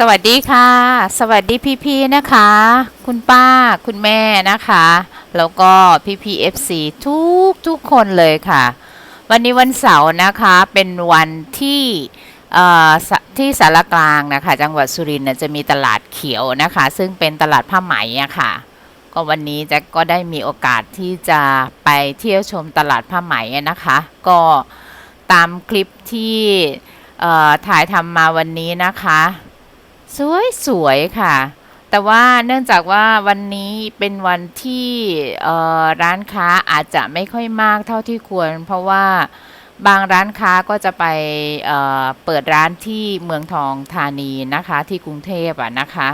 สวัสดีค่ะ สวัสดีพี่ๆนะคะ คุณป้าคุณแม่นะคะ แล้วก็พี่ๆ FC ทุกทุกคนเลยค่ะ วันนี้วันเสาร์นะคะเป็นวันที่เอ่อที่สารกลางนะคะ จังหวัดสุรินทร์จะมีตลาดเขียวนะคะ ซึ่งเป็นตลาดผ้าไหมอะค่ะ ก็วันนี้แจ็คก็ได้มีโอกาสที่จะไปเที่ยวชมตลาดผ้าไหมนะคะ ก็ตามคลิปที่เอ่อถ่ายทำมาวันนี้นะคะ สวยสวยๆค่ะ แต่ว่าเนื่องจากว่าวันนี้เป็นวันที่ร้านค้าอาจจะไม่ค่อยมากเท่าที่ควร เพราะว่าบางร้านค้าก็จะไปเเปิดร้านที่เมืองทองธานีนะคะที่กรุงเทพอะนะคะ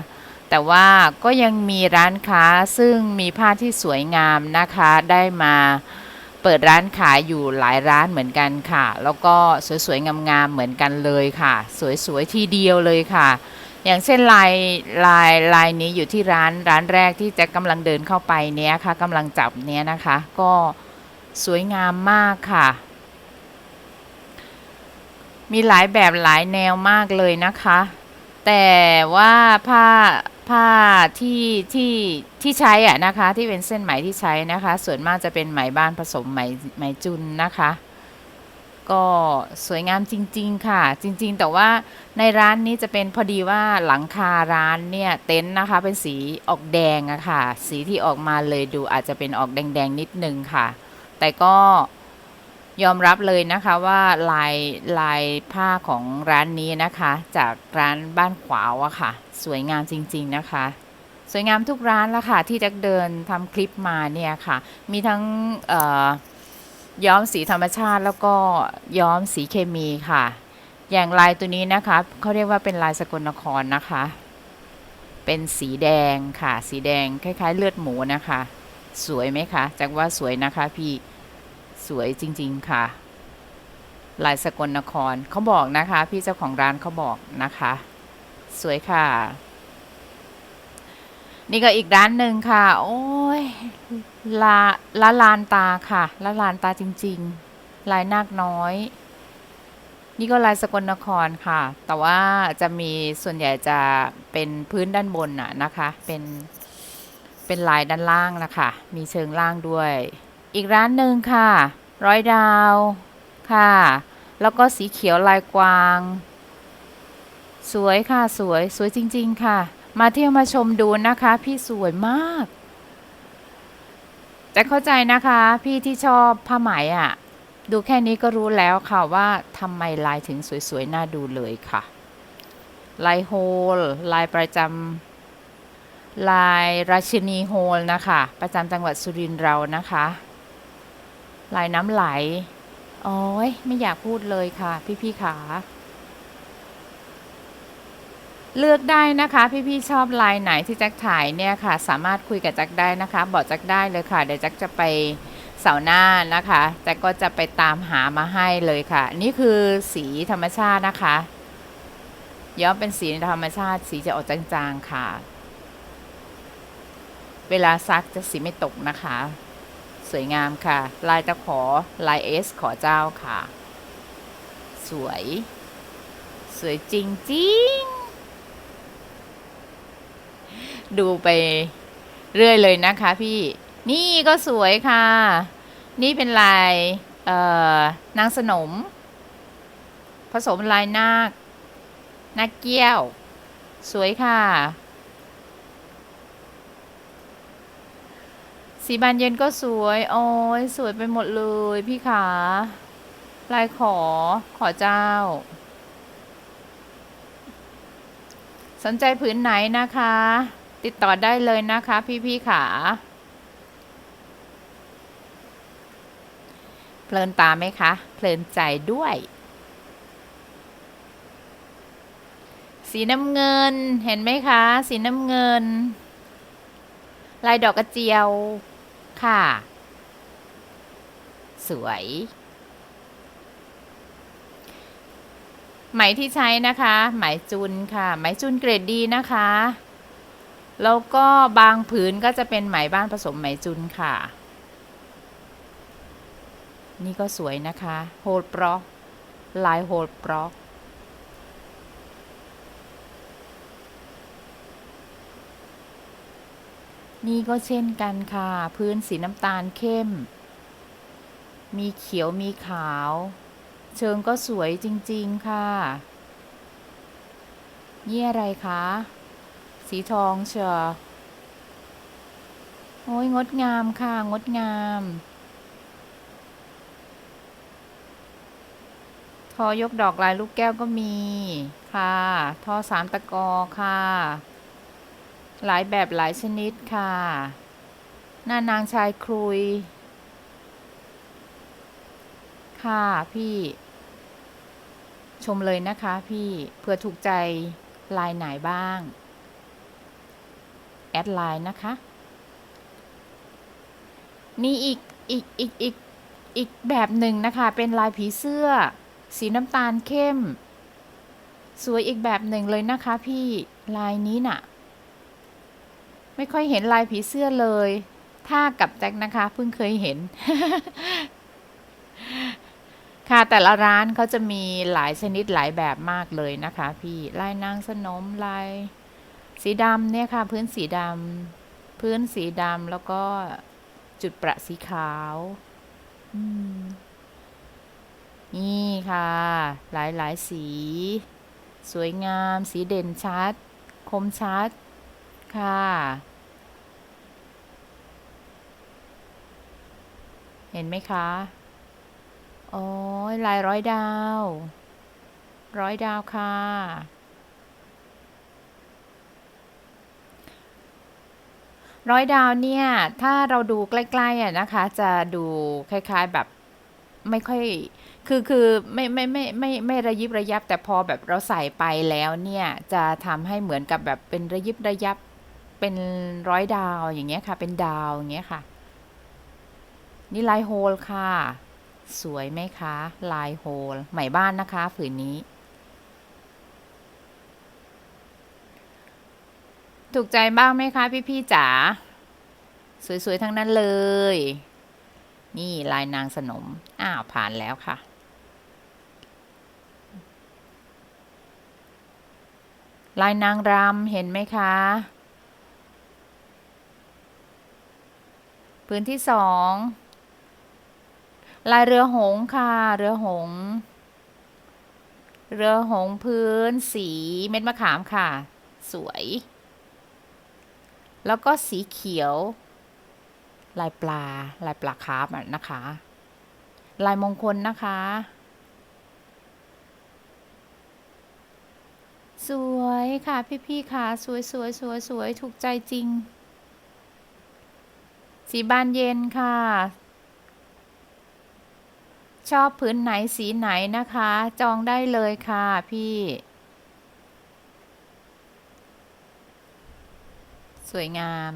แต่ว่าก็ยังมีร้านค้าซึ่งมีผ้าที่สวยงามนะคะได้มาเปิดร้านขายอยู่หลายร้านเหมือนกันค่ะ แล้วก็สวยๆงามๆเหมือนกันเลยค่ะ สวยๆทีเดียวเลยค่ะ อย่างเช่นลายลายลายนี้อยู่ที่ร้านร้านแรกที่จะกำลังเดินเข้าไปเนี้ยค่ะกำลังจับเนี้ยนะคะ ก็สวยงามมากค่ะ มีหลายแบบหลายแนวมากเลยนะคะ แต่ว่าผ้าผ้าที่ที่ที่ใช้อะนะคะ ที่เป็นเส้นไหมที่ใช้นะคะ ส่วนมากจะเป็นไหมบ้านผสมไหมไหมจุนนะคะ ก็สวยงามจริง ๆ ค่ะ จริง ๆ แต่ว่าในร้านนี้จะเป็นพอดีว่าหลังคาร้านเนี่ยเต็นท์นะคะเป็นสีออกแดงอะค่ะ สีที่ออกมาเลยดูอาจจะเป็นออกแดง ๆ นิดนึงค่ะ แต่ก็ยอมรับเลยนะคะว่าลายลายผ้าของร้านนี้นะคะ จากร้านบ้านขวาวอะค่ะ สวยงามจริง ๆ นะคะสวยงามทุกร้านละค่ะที่จักเดินทำคลิปมาเนี่ยค่ะ มีทั้งเอ่อ ย้อมสีธรรมชาติแล้วก็ย้อมสีเคมีค่ะ อย่างลายตัวนี้นะคะเขาเรียกว่าเป็นลายสกลนครนะคะ เป็นสีแดงค่ะ สีแดงคล้าย ๆ เลือดหมูนะคะ สวยไหมคะจากว่าสวยนะคะพี่สวยจริง ๆค่ะ ลายสกลนครเขาบอกนะคะ พี่เจ้าของร้านเขาบอกนะคะ สวยค่ะ นี่ก็อีกร้านหนึ่งค่ะ โอ้ยลาละลานตาค่ะละลานตาจริง ๆ ลายนาคน้อย นี่ก็ลายสกลนครค่ะ แต่ว่าจะมีส่วนใหญ่จะเป็นพื้นด้านบนน่ะนะคะ เป็นเป็นลายด้านล่างนะคะ มีเชิงล่างด้วย อีกร้านหนึ่งค่ะ ร้อยดาวค่ะ แล้วก็สีเขียวลายกวาง สวยค่ะสวยสวยจริง ๆ ค่ะ มาเที่ยวมาชมดูนะคะ พี่สวยมาก แต่เข้าใจนะคะ พี่ที่ชอบผ้าไหมอะ่ะ ดูแค่นี้ก็รู้แล้วค่ะว่าทำไมลายถึงสวยๆ น่าดูเลยค่ะ ลายโฮล ลายประจำลายราชินีโฮลนะคะ ประจำจังหวัดสุรินทร์เรานะคะ ลายน้ำไหลโอ้ยไม่อยากพูดเลยค่ะ พี่ๆขา เลือกได้นะคะ พี่ๆชอบลายไหนที่แจ็คถ่ายเนี่ยค่ะ สามารถคุยกับแจ็คได้นะคะ บอกแจ็คได้เลยค่ะ เดี๋ยวแจ็คจะไปเสาร์หน้านะคะแจ็คก็จะไปตามหามาให้เลยค่ะ นี่คือสีธรรมชาตินะคะ ย้อมเป็นสีธรรมชาติ สีจะออกจางๆค่ะ เวลาซักจะสีไม่ตกนะคะ สวยงามค่ะ ลายตะขอลายเอสขอเจ้าค่ะ สวย สวยจริงๆ ดูไปเรื่อยเลยนะคะพี่นี่ก็สวยค่ะ นี่เป็นลายนางสนม ผสมลายนาคนาคเกี้ยว สวยค่ะ สีบานเย็นก็สวย โอ้ยสวยไปหมดเลยพี่ขา ลายขอขอเจ้า สนใจผืนไหนนะคะ ติดต่อได้เลยนะคะพี่ๆขาเพลินตาไหมคะ เพลินใจด้วย สีน้ำเงินเห็นไหมคะ สีน้ำเงิน ลายดอกกระเจียวค่ะ สวยไหมที่ใช้นะคะ ไหมจุนค่ะ ไหมจุนเกรดดีนะคะ แล้วก็บางผืนก็จะเป็นไหมบ้านผสมไหมจุนค่ะ นี่ก็สวยนะคะโฮลบล็อกลายโฮลบล็อกนี่ก็เช่นกันค่ะ พื้นสีน้ำตาลเข้ม มีเขียวมีขาว เชิงก็สวยจริง ๆ ค่ะ นี่อะไรคะ สีทองเชียวโอ้ยงดงามค่ะ งดงาม ทอยกดอกลายลูกแก้วก็มีค่ะ ทอสามตะกอค่ะ หลายแบบหลายชนิดค่ะ หน้านางชายครุย ค่ะพี่ ชมเลยนะคะพี่เผื่อถูกใจลายไหนบ้าง แอดไลน์นะคะนี่อีกอีกอีกอีกอีกแบบหนึ่งนะคะ เป็นลายผีเสื้อ สีน้ำตาลเข้ม สวยอีกแบบหนึ่งเลยนะคะพี่ลายนี้น่ะ ไม่ค่อยเห็นลายผีเสื้อเลยถ้ากับแจ็คนะคะเพิ่งเคยเห็น ค่ะแต่ละร้านเขาจะมีหลายชนิดหลายแบบมากเลยนะคะ พี่ลายนางสนมลาย สีดำเนี่ยค่ะ พื้นสีดำพื้นสีดำแล้วก็จุดประสีขาวนี่ค่ะ หลายหลายสี สวยงาม สีเด่นชัด คมชัด ค่ะ เห็นไหมคะโอ้ยลายร้อยดาว ร้อยดาวค่ะ ร้อยดาวเนี่ย ถ้าเราดูใกล้ๆอะนะคะ จะดูคล้ายๆแบบไม่ค่อย คือคือไม่ไม่ไม่ไม่ไม่ระยิบระยับ แต่พอแบบเราใส่ไปแล้วเนี่ย จะทำให้เหมือนกับแบบเป็นระยิบระยับ เป็นร้อยดาวอย่างเงี้ยค่ะ เป็นดาวอย่างเงี้ยค่ะ นี่ลายโฮลค่ะ สวยไหมคะ ลายโฮลใหม่บ้านนะคะ ผืนนี้ ถูกใจบ้างไหมคะ พี่ๆจ๋าสวย ๆ ทั้งนั้นเลย นี่ลายนางสนม อ้าว ผ่านแล้วค่ะ ลายนางรำเห็นไหมคะ พื้นที่สองลายเรือหงค่ะ เรือหง เรือหงพื้นสีเม็ดมะขามค่ะ สวย แล้วก็สีเขียว ลายปลา ลายปลาคาร์ฟนะคะ ลายมงคลนะคะ สวยค่ะพี่ๆค่ะสวยสวยสวยสวยถูกใจจริง สีบานเย็นค่ะ ชอบพื้นไหนสีไหนนะคะ จองได้เลยค่ะพี่ สวยงาม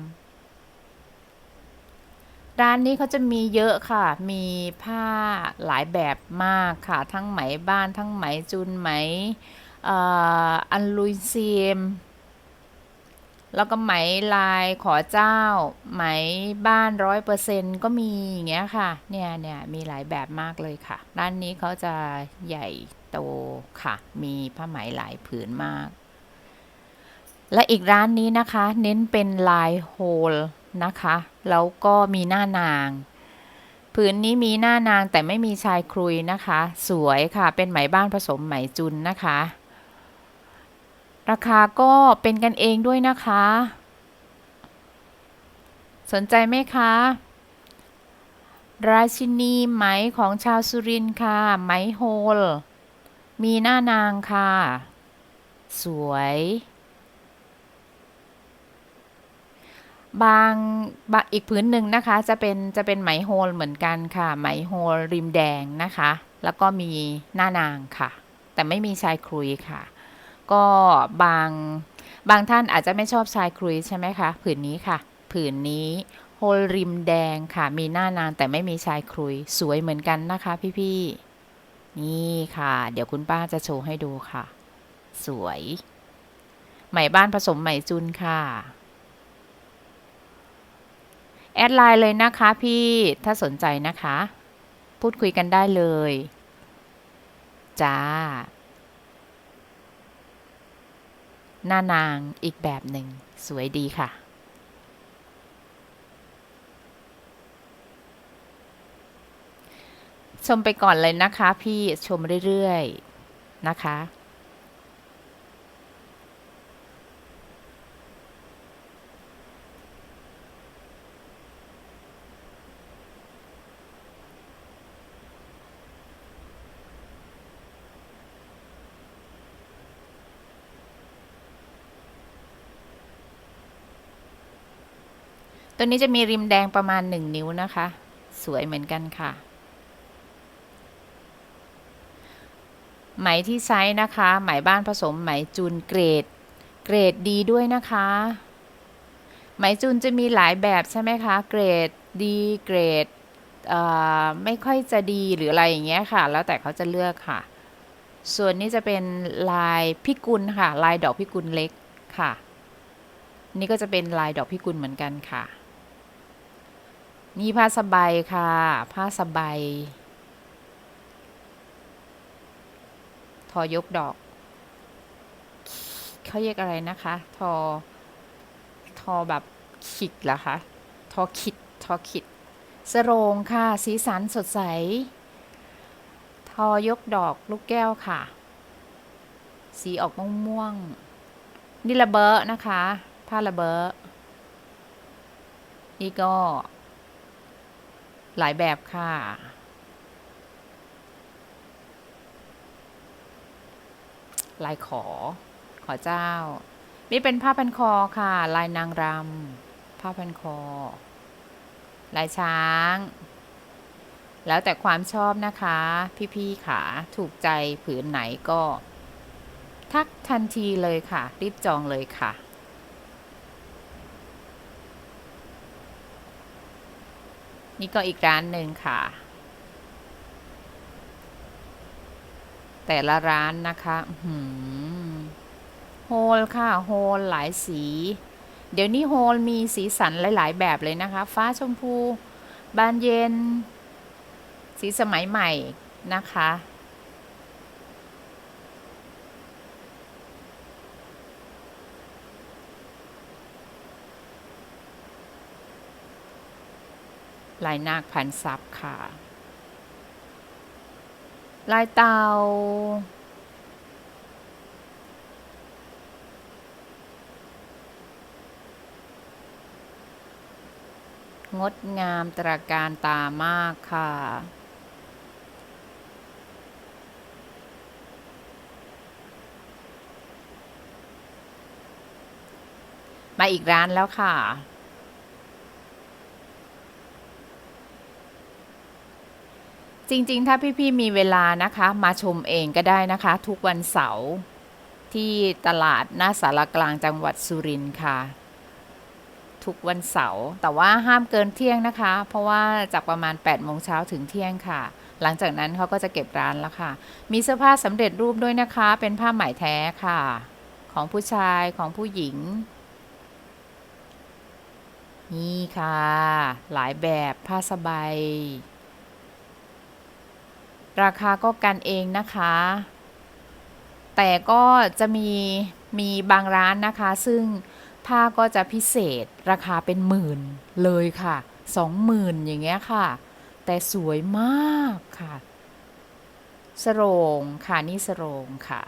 ร้านนี้เขาจะมีเยอะค่ะ มีผ้าหลายแบบมากค่ะ ทั้งไหมบ้าน ทั้งไหมจุนไหมอ่ออันลุยเซียม แล้วก็ไหมลายขอเจ้า ไหมบ้านร้อยเปอร์เซ็นก็มีอย่างเงี้ยค่ะ เนี่ยเนี่ยมีหลายแบบมากเลยค่ะ ร้านนี้เขาจะใหญ่โตค่ะ มีผ้าไหมหลายผืนมาก และอีกร้านนี้นะคะ เน้นเป็นลายโฮลนะคะ แล้วก็มีหน้านางผืนนี้มีหน้านางแต่ไม่มีชายครุยนะคะ สวยค่ะ เป็นไหมบ้านผสมไหมจุนนะคะ ราคาก็เป็นกันเองด้วยนะคะ สนใจไหมคะ ราชินีไหมของชาวสุรินทร์ค่ะ ไหมโฮล มีหน้านางค่ะ สวย บางบางอีกพื้นหนึ่งนะคะ จะเป็นจะเป็นไหมโฮลเหมือนกันค่ะ ไหมโฮลริมแดงนะคะ แล้วก็มีหน้านางค่ะ แต่ไม่มีชายครุยค่ะ ก็บางบางท่านอาจจะไม่ชอบชายครุยใช่ไหมคะผืนนี้ค่ะ ผืนนี้โฮลริมแดงค่ะ มีหน้านางแต่ไม่มีชายครุยสวยเหมือนกันนะคะ พี่ๆนี่ค่ะ เดี๋ยวคุณป้าจะโชว์ให้ดูค่ะ สวย ไหมบ้านผสมไหมจุนค่ะ แอดไลน์เลยนะคะพี่ถ้าสนใจนะคะ พูดคุยกันได้เลย จ้า หน้านางอีกแบบหนึ่ง สวยดีค่ะ ชมไปก่อนเลยนะคะพี่ชมเรื่อย ๆ นะคะ ตัวนี้จะมีริมแดงประมาณ 1 นิ้วนะคะ สวยเหมือนกันค่ะ ไหมที่ใช้นะคะ ไหมบ้านผสมไหมจูนเกรด เกรดดีด้วยนะคะ ไหมจูนจะมีหลายแบบใช่ไหมคะ เกรดดีเกรดไม่ค่อยจะดีหรืออะไรอย่างเงี้ยค่ะ แล้วแต่เขาจะเลือกค่ะ ส่วนนี้จะเป็นลายพิกุลค่ะ ลายดอกพิกุลเล็กค่ะ นี่ก็จะเป็นลายดอกพิกุลเหมือนกันค่ะ นี่ผ้าสบายค่ะ ผ้าสบายทอยกดอก เขาเรียกอะไรนะคะ ทอ ทอแบบขิดเหรอคะ ทอขิด ทอขิด สโรงค่ะ สีสันสดใส ทอยกดอกลูกแก้วค่ะ สีออกม่วงๆนี่ระเบอนะคะ ผ้าระเบอนี่ก็ หลายแบบค่ะ ลายขอ ขอเจ้า นี่เป็นผ้าพันคอค่ะ ลายนางรำผ้าพันคอ ลายช้าง แล้วแต่ความชอบนะคะ พี่ๆค่ะ ถูกใจผืนไหนก็ ทักทันทีเลยค่ะ รีบจองเลยค่ะ นี่ก็อีกร้านหนึ่งค่ะ แต่ละร้านนะคะหืมโฮลค่ะโฮลหลายสี เดี๋ยวนี้โฮลมีสีสันหลาย ๆ แบบเลยนะคะ ฟ้าชมพู บานเย็น สีสมัยใหม่นะคะ ลายนาคพันซับค่ะ ลายเตางดงามตระการตามากค่ะ มาอีกร้านแล้วค่ะ จริงๆ ถ้าพี่ๆ มีเวลานะคะ มาชมเองก็ได้นะคะ ทุกวันเสาร์ที่ตลาดหน้าสารกลางจังหวัดสุรินทร์ค่ะ ทุกวันเสาร์แต่ว่าห้ามเกินเที่ยงนะคะ เพราะว่าจากประมาณ8โมงเช้าถึงเที่ยงค่ะ หลังจากนั้นเขาก็จะเก็บร้านแล้วค่ะ มีเสื้อผ้าสำเร็จรูปด้วยนะคะ เป็นผ้าไหมแท้ค่ะ ของผู้ชายของผู้หญิง นี่ค่ะ หลายแบบผ้าสบาย ราคาก็กันเองนะคะ แต่ก็จะมีมีบางร้านนะคะ ซึ่งผ้าก็จะพิเศษราคาเป็นหมื่นเลยค่ะสองหมื่นอย่างเงี้ยค่ะ แต่สวยมากค่ะสโรงค่ะนี่สโรงค่ะ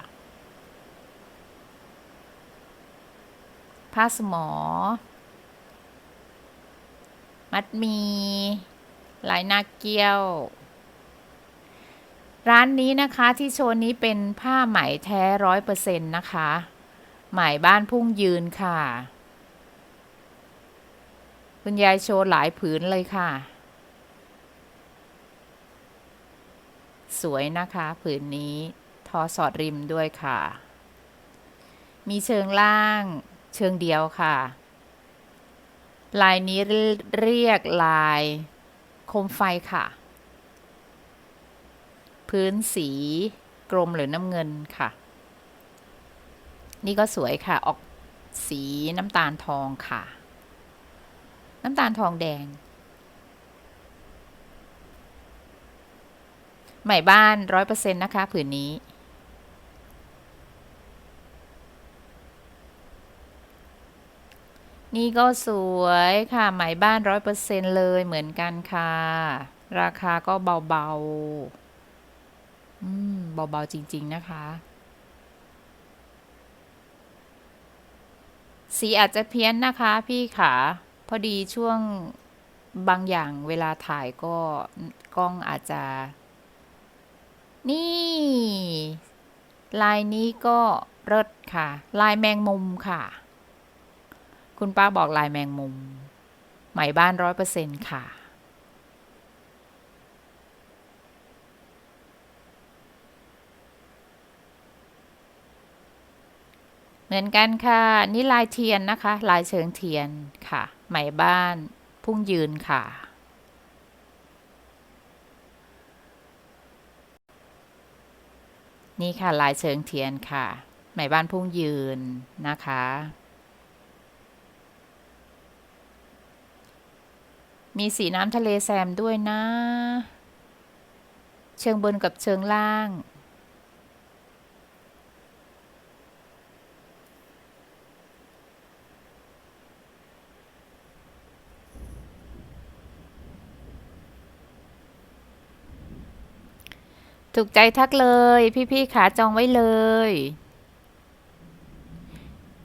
ผ้าสมอ มัดมีลายนาเกี้ยว ร้านนี้นะคะที่โชว์นี้เป็นผ้าไหมแท้ร้อยเปอร์เซ็นต์นะคะ ไหมบ้านพุ่งยืนค่ะ คุณยายโชว์หลายผืนเลยค่ะ สวยนะคะผืนนี้ทอสอดริมด้วยค่ะ มีเชิงล่างเชิงเดียวค่ะ ลายนี้เรียกลายโคมไฟค่ะ พื้นสีกรมหรือน้ำเงินค่ะ นี่ก็สวยค่ะ ออกสีน้ำตาลทองค่ะ น้ำตาลทองแดง ใหม่บ้านร้อยเปอร์เซ็นต์นะคะ ผืนนี้นี่ก็สวยค่ะไหมบ้านร้อยเปอร์เซ็นต์เลยเหมือนกันค่ะ ราคาก็เบา ๆ อืม เบา ๆ จริง ๆ นะคะ สีอาจจะเพี้ยนนะคะ พี่ขา พอดีช่วงบางอย่างเวลาถ่ายก็กล้องอาจจะ นี่ ลายนี้ก็เลิศค่ะ ลายแมงมุมค่ะ คุณป้าบอกลายแมงมุมไหมบ้านร้อยเปอร์เซ็นต์ค่ะ เหมือนกันค่ะ นี่ลายเทียนนะคะ ลายเชิงเทียนค่ะ ไหมบ้าน พุ่งยืนค่ะ นี่ค่ะลายเชิงเทียนค่ะ ไหมบ้านพุ่งยืนนะคะ มีสีน้ำทะเลแซมด้วยนะ เชิงบนกับเชิงล่าง ถูกใจทักเลย พี่ๆขาจองไว้เลย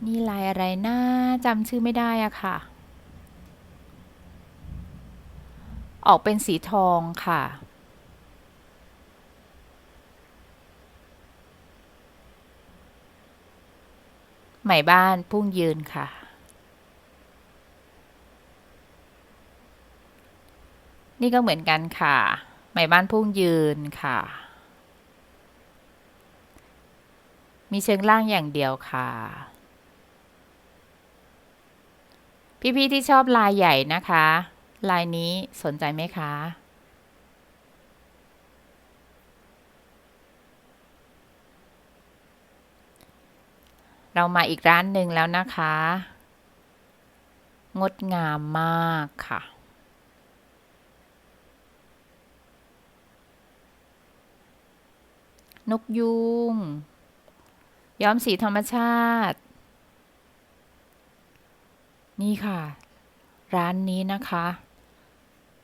นี่ลายอะไรนะจำชื่อไม่ได้อะค่ะ ออกเป็นสีทองค่ะไหมบ้านพุ่งยืนค่ะนี่ก็เหมือนกันค่ะไหมบ้านพุ่งยืนค่ะ มีเชิงล่างอย่างเดียวค่ะ พี่ๆที่ชอบลายใหญ่นะคะ ลายนี้สนใจไหมคะเรามาอีกร้านหนึ่งแล้วนะคะ งดงามมากค่ะ นกยูง ย้อมสีธรรมชาติ นี่ค่ะ ร้านนี้นะคะ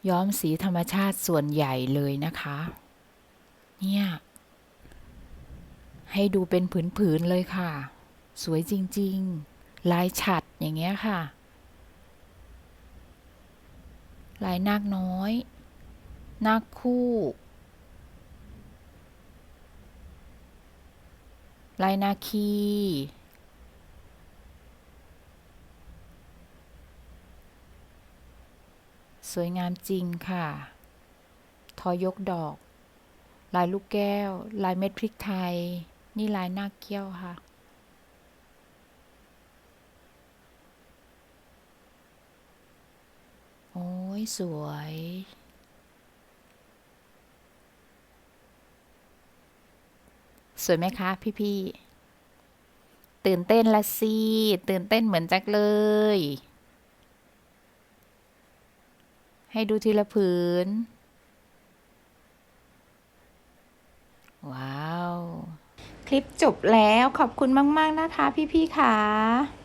ย้อมสีธรรมชาติส่วนใหญ่เลยนะคะ เนี่ย ให้ดูเป็นผืนๆเลยค่ะ สวยจริงๆ ลายฉัดอย่างเงี้ยค่ะ ลายนาคน้อย นาคคู่ ลายนาคี สวยงามจริงค่ะ ทอยกดอก ลายลูกแก้ว ลายเม็ดพริกไทย นี่ลายหน้าเกี้ยวค่ะโอ้ย สวย สวยไหมคะ พี่ๆตื่นเต้นละสิตื่นเต้นเหมือนจักเลย ให้ดูทีละผืน ว้าว คลิปจบแล้วขอบคุณมาก ๆ นะคะ พี่ๆค่ะ